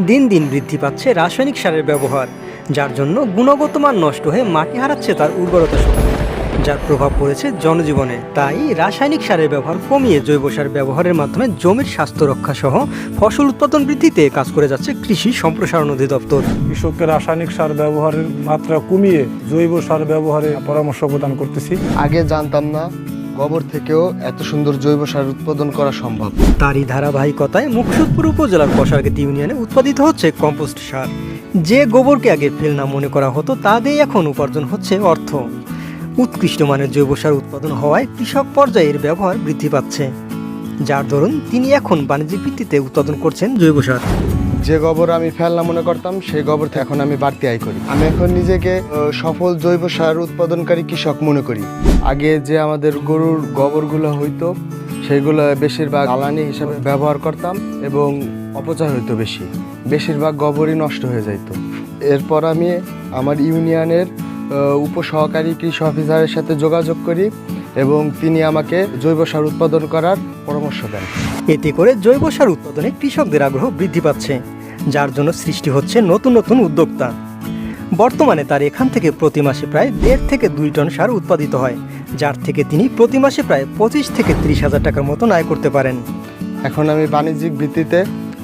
দিন দিন বৃদ্ধি পাচ্ছে রাসায়নিক সারের ব্যবহার যার জন্য গুণগত মান নষ্ট হয়ে মাটি হারাচ্ছে তার উর্বরতা শক্তি যার প্রভাব পড়েছে জনজীবনে। তাই রাসায়নিক সারের ব্যবহার কমিয়ে জৈব সার ব্যবহারের মাধ্যমে জমির স্বাস্থ্য রক্ষা সহ ফসল উৎপাদন বৃদ্ধিতে কাজ করে যাচ্ছে কৃষি সম্প্রসারণ অধিদপ্তর। কৃষককে রাসায়নিক সার ব্যবহারের মাত্রা কমিয়ে জৈব সার ব্যবহারে পরামর্শ প্রদান করতেছি। আগে জানতাম না গোবর থেকেও এত সুন্দর জৈব সার উৎপাদন করা সম্ভব। তারই ধারাবাহিকতায় মুকসুদপুর উপজেলার কষারগেতি ইউনিয়নে উৎপাদিত হচ্ছে কম্পোস্ট সার। যে গোবরকে আগে ফেল ফেলনা মনে করা হতো, তা দিয়ে এখন উপার্জন হচ্ছে অর্থ। উৎকৃষ্ট মানের জৈব সার উৎপাদন হওয়ায় কৃষক পর্যায়ে এর ব্যবহার বৃদ্ধি পাচ্ছে। যার দরুন তিনি এখন বাণিজ্যিক ভিত্তিতে উৎপাদন করছেন জৈব সার। যে গোবর আমি ফেলনা মনে করতাম, সেই গোবর এখন আমি বাড়তি আয় করি। আমি এখন নিজেকে সফল জৈব সার উৎপাদনকারী কৃষক মনে করি। আগে যে আমাদের গরুর গোবরগুলো হইতো, সেগুলো বেশিরভাগ জ্বালানি হিসাবে ব্যবহার করতাম এবং অপচয় হইতো বেশি। বেশিরভাগ গোবরই নষ্ট হয়ে যাইতো। এরপর আমি আমার ইউনিয়নের উপসহকারী কৃষি অফিসারের সাথে যোগাযোগ করি। এবং তিনি আমাকে জৈব সার উৎপাদন করার পরামর্শ দেন। এতে করে জৈব সার উৎপাদনে কৃষকদের আগ্রহ বৃদ্ধি পাচ্ছে যার জন্য সৃষ্টি হচ্ছে নতুন নতুন উদ্যোক্তা। বর্তমানে তার এখান থেকে প্রতি মাসে প্রায় দেড় থেকে দুই টন সার উৎপাদিত হয় যার থেকে তিনি প্রতি মাসে প্রায় পঁচিশ থেকে ত্রিশ হাজার টাকার মতন আয় করতে পারেন। এখন আমি বাণিজ্যিক ভিত্তিতে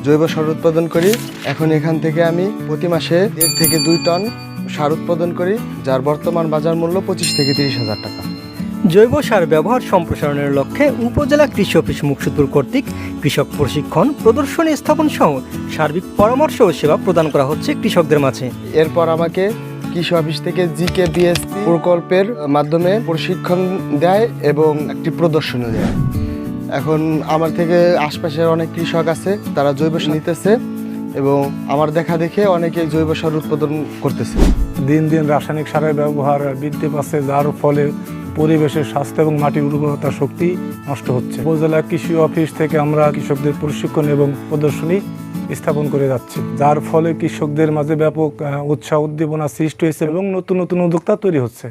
জৈব সার উৎপাদন করি। এখন এখান থেকে আমি প্রতি মাসে দেড় থেকে দুই টন সার উৎপাদন করি যার বর্তমান বাজার মূল্য পঁচিশ থেকে তিরিশ হাজার টাকা। জৈব সার ব্যবহার সম্প্রসারণের লক্ষ্যে উপজেলা কৃষি অফিস মুকসুদপুর কর্তৃক কৃষক প্রশিক্ষণ প্রদর্শনী স্থাপন সহ সার্বিক পরামর্শ ও সেবা প্রদান করা হচ্ছে কৃষকদের মাঝে। এরপর আমাকে কৃষি অফিস থেকে জিকে বিএসপি প্রকল্পের মাধ্যমে প্রশিক্ষণ দেয় এবং একটি প্রদর্শনী দেয়। এখন আমার থেকে আশপাশের অনেক কৃষক আছে তারা জৈব সার নিতেছে এবং আমার দেখা দেখে অনেকে জৈব সার উৎপাদন করতেছে। দিন দিন রাসায়নিক সারের ব্যবহার বৃদ্ধি পাচ্ছে যার ফলে পরিবেশের স্বাস্থ্য এবং মাটির উর্বরতা শক্তি নষ্ট হচ্ছে। উপজেলা কৃষি অফিস থেকে আমরা কৃষকদের প্রশিক্ষণ এবং প্রদর্শনী স্থাপন করে যাচ্ছি। যার ফলে কৃষকদের মাঝে ব্যাপক উৎসাহ উদ্দীপনা সৃষ্টি হয়েছে এবং নতুন নতুন উদ্যোক্তা তৈরি হচ্ছে।